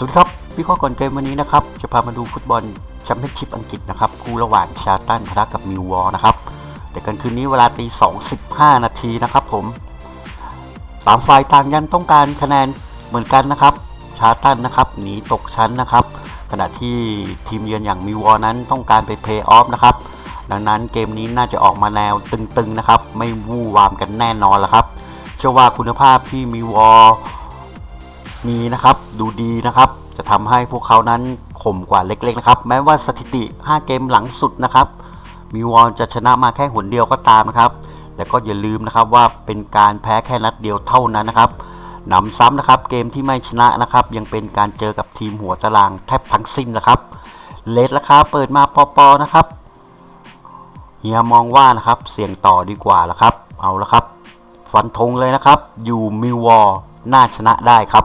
สวัสดีครับพี่ข้อก่อนเกมวันนี้นะครับ จะพามาดูฟุตบอลแชมเปี้ยนชิพอังกฤษนะครับ คู่ระหว่างชาร์ตันพะกับมิววอลนะครับ แต่กันคืนนี้เวลาตีสองสิบห้านาทีนะครับผมต่างฝ่ายต่างยันต้องการคะแนนเหมือนกันนะครับ ชาร์ตันนะครับหนีตกชั้นนะครับ ขณะที่ทีมเยือนอย่างมิววอลนั้นต้องการไปเพลย์ออฟนะครับ ดังนั้นเกมนี้น่าจะออกมาแนวตึงๆนะครับ ไม่วู่วามกันแน่นอนละครับ เชื่อว่าคุณภาพที่มิววอล มีนะครับ ดูดีนะครับ จะทำให้พวกเขานั้นข่มกว่าเล็กๆนะครับ แม้ว่าสถิติ 5 เกมหลังสุดนะครับ มิวอนจะชนะมาแค่หนเดียวก็ตามนะครับ แล้วก็อย่าลืมนะครับว่าเป็นการแพ้แค่นัดเดียวเท่านั้นนะครับหนำซ้ำนะครับ เกมที่ไม่ชนะนะครับ ยังเป็นการเจอกับทีมหัวตารางแทบทั้งสิ้นนะครับเลทราคาเปิดมาปอๆนะครับเฮียมองว่านะครับเสี่ยงต่อดีกว่าละครับ เอาละครับ ฟันธงเลยนะครับ อยู่มิววอลน่าชนะได้ครับ